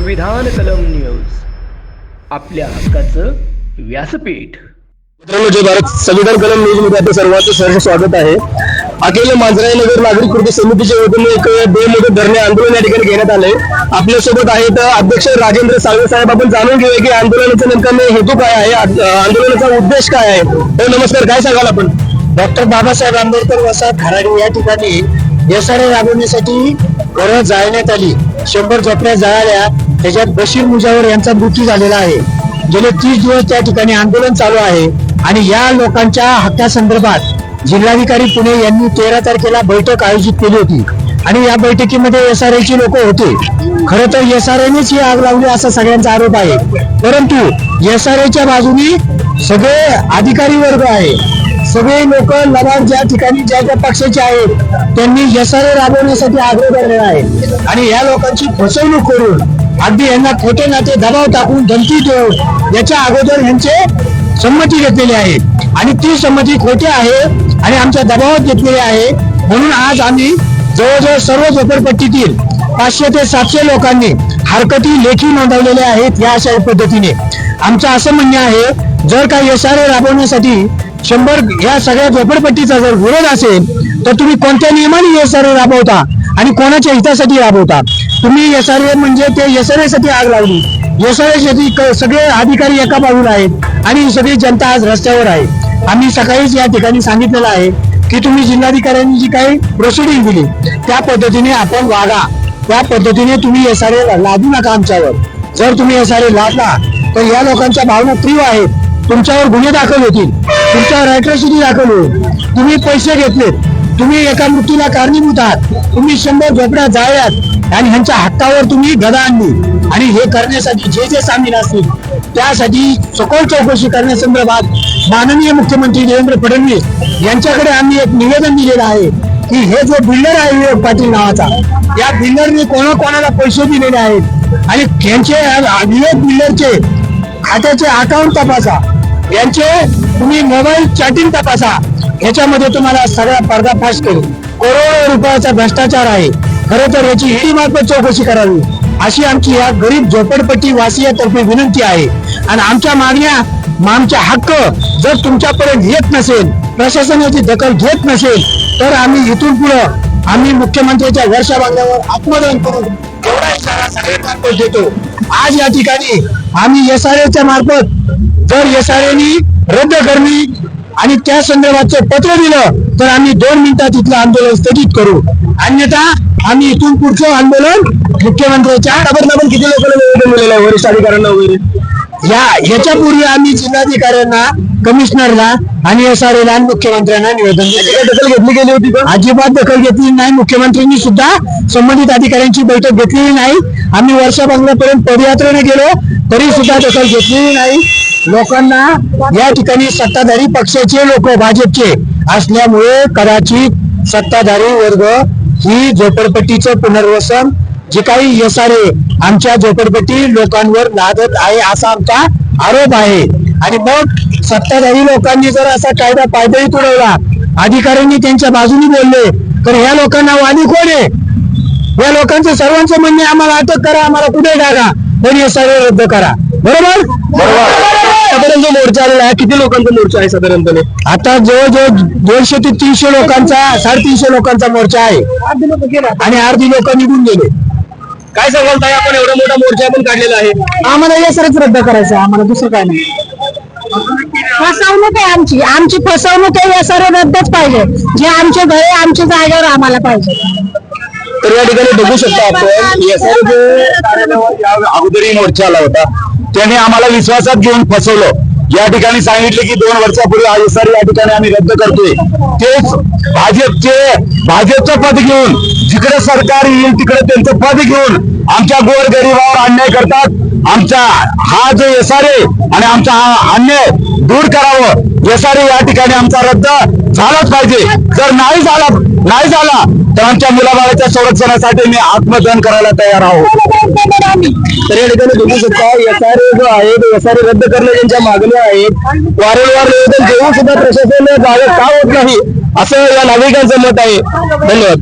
संविधान कलम न्यूज. आपल्या हक्काचं व्यासपीठ. मित्रांनो जय भारत. संविधान कलम न्यूजमध्ये आपलं सर्वांचं सहर्ष स्वागत आहे. अखिल मांजराई नगर नागरिक कृती समितीच्या वतीने एक बेमुदत धरणे आंदोलन या ठिकाणी घेण्यात आले. आपल्यासोबत आहेत अध्यक्ष राजेंद्र साळवे साहेब. आपण जाणून घेऊया की आंदोलनाचा नेमका हेतू काय आहे? आंदोलनाचा उद्देश काय आहे? हो नमस्कार. काय सांगाल आपण? डॉक्टर बाबासाहेब आंबेडकर वसाहत खराडी या ठिकाणी एसआरए राबवण्यासाठी घरं जाळण्यात आली. शंभर झोपड्या जळाल्या. त्याच्यात बशीर मुजावर यांचा मृत्यू झालेला आहे. गेले तीस दिवस त्या ठिकाणी आंदोलन चालू आहे आणि या लोकांच्या हक्कासंदर्भात जिल्हाधिकारी पुणे यांनी तेरा तारखेला बैठक आयोजित केली होती. आणि या बैठकीमध्ये एस आर एसआरएची लोक होते. खरं तर एस आर एसआरएनेच ही आग लावली असा सगळ्यांचा आरोप आहे. परंतु एस आर एसआरएच्या बाजूनी सगळे अधिकारी वर्ग आहे. सगळे लोक लबाड ज्या ठिकाणी ज्या ज्या पक्षाचे आहेत त्यांनी एसआरए राबवण्यासाठी आग्रह धरलेला आहे. आणि या लोकांची फसवणूक करून अगदी यांना खोटे नाते दबाव टाकून धमकी देऊन याच्या अगोदर यांचे संमती घेतलेली आहे. आणि ती संमती खोटी आहे आणि आमच्या दबावात घेतलेली आहे. म्हणून आज आम्ही जवळजवळ सर्व झोपडपट्टीतील पाचशे ते सातशे लोकांनी हरकती लेखी नोंदवलेल्या आहेत या अशा पद्धतीने. आमचं असं म्हणणं आहे जर का यशारे राबवण्यासाठी शंभर या सगळ्या झोपडपट्टीचा जर विरोध असेल तर तुम्ही कोणत्या नियमाने एसआरए राबवता आणि कोणाच्या हितासाठी राबवता? तुम्ही एसआरए म्हणजे ते एसआरए साठी आग लावली एसआरए साठी सगळे अधिकारी एका बाजूला आहेत आणि सगळी जनता आज रस्त्यावर आहे. आम्ही सकाळीच या ठिकाणी सांगितलेलं आहे की तुम्ही जिल्हाधिकाऱ्यांनी जी काही प्रोसिडिंग दिली त्या पद्धतीने आपण वागा. त्या पद्धतीने तुम्ही एसआरए लादू नका आमच्यावर. जर तुम्ही एसआरए लादला तर या लोकांच्या भावना तीव्र आहेत. तुमच्यावर गुन्हे दाखल होतील. तुमच्या अॅट्रॉसिटी दाखल तुम्ही पैसे घेतलेत. तुम्ही एका मृत्यूला कारणीभूत आहात. तुम्ही शंभर झोपड्या जाळल्यात आणि ह्यांच्या हक्कावर तुम्ही गदा आणली. आणि हे करण्यासाठी जे जे सामील असतील त्यासाठी सखोल चौकशी करण्यासंदर्भात माननीय मुख्यमंत्री देवेंद्र फडणवीस यांच्याकडे आम्ही एक निवेदन दिलेलं आहे की हे जो बिल्डर आहे विवेक पाटील नावाचा या बिल्डरने कोणाकोणाला पैसे दिलेले आहेत? आणि यांचे विवेक बिल्डरचे खात्याचे अकाउंट तपासा. यांचे तुम्ही मोबाईल चॅटिंग तपासा. याच्यामध्ये तुम्हाला सगळा पर्दाफाश करू करोडो रुपयाचा भ्रष्टाचार आहे. खरं तर याची ईडी मार्फत चौकशी करावी. अशी आमची या गरीब झोपडपट्टी वासियातर्फे विनंती आहे. आणि आमच्या मागण्या आमच्या हक्क जर तुमच्यापर्यंत येत नसेल प्रशासनाची दखल घेत नसेल तर आम्ही इथून पुढं आम्ही मुख्यमंत्र्यांच्या वर्षा बांधल्यावर आत्मदान करून एवढा इशारा सगळ्यांमार्फत देतो. आज या ठिकाणी आम्ही एसआरएच्या मार्फत जर एसआरएनी रद्द करणे आणि त्या संदर्भाचं पत्र दिलं तर आम्ही दोन मिनिटात इथलं आंदोलन स्थगित करू. अन्यथा आम्ही इथून पुढचं आंदोलन मुख्यमंत्र्यांच्या आपण किती लोकांना निवेदन दिलेलं आहे वरिष्ठ अधिकाऱ्यांना वगैरे? या ह्याच्यापूर्वी आम्ही जिल्हाधिकाऱ्यांना कमिशनरला आणि एसआरएला आणि मुख्यमंत्र्यांना निवेदन दिले. दखल घेतली गेली होती अजिबात दखल घेतली नाही. मुख्यमंत्र्यांनी सुद्धा संबंधित अधिकाऱ्यांची बैठक घेतलेली नाही. आम्ही वर्षा बंगल्यापर्यंत पदयात्रेने गेलो तरी सुद्धा दखल घेतलेली नाही. लोकांना या ठिकाणी सत्ताधारी पक्षाचे लोक भाजपचे असल्यामुळे कदाचित सत्ताधारी वर्ग ही झोपडपट्टीचं पुनर्वसन जे काही एसआरए आमच्या झोपडपट्टी लोकांवर लादत आहे असा आमचा आरोप आहे. आणि मग सत्ताधारी लोकांनी जर असा कायदा पायदळी तुडवला अधिकाऱ्यांनी त्यांच्या बाजूने बोलले तर ह्या लोकांना वादी कोण आहे? या लोकांचं सर्वांचं म्हणणे आम्हाला अटक करा आम्हाला कुठे टाका पण हे सर्व रद्द करा. बरोबर. साधारण जो मोर्चा आलेला आहे. किती लोकांचा मोर्चा आहे साधारणपणे? आता जवळजवळ दोनशे ते तीनशे लोकांचा साडेतीनशे लोकांचा मोर्चा आहे. आणि अर्धी लोक निघून गेले. काय सांगाल ताई आपण एवढा मोठा मोर्चा पण काढलेला आहे. आम्हाला हे सरच रद्द करायचं आहे, आम्हाला दुसरं काय नाही. फसवणूक आहे आमची. आमची फसवणूक आहे हे सर्व रद्दच पाहिजे. जे आमचे घर आहे, आमच्या जागेवर आम्हाला पाहिजे. तर या ठिकाणी बघू शकता आपण या अगोदरही मोर्चा आला होता त्याने आम्हाला विश्वासात घेऊन फसवलं. या ठिकाणी सांगितले की दोन वर्षापूर्वी हा या ठिकाणी आम्ही रद्द करतोय. तेच भाजपचे भाजपचं पद घेऊन जिकडे सरकार येईल तिकडे त्यांचं पद घेऊन आमच्या गोर गरिबावर अन्याय करतात. आमचा हा जो एसआर आणि आमचा हा अन्याय दूर करावं एसआर या ठिकाणी आमचा रद्द झालाच पाहिजे. जर नाही झाला नाही झाला तर आमच्या मुलाबाळाच्या संरक्षणासाठी मी आत्मदहन करायला तयार आहोत. तर या ठिकाणी बघू शकता एसआरए जो आहे एसआरए रद्द करणे त्यांच्या मागण्या आहेत वारंवार निवेदन देऊन सुद्धा प्रशासन जागा का होत नाही असं या नागरिकांचं मत आहे. धन्यवाद.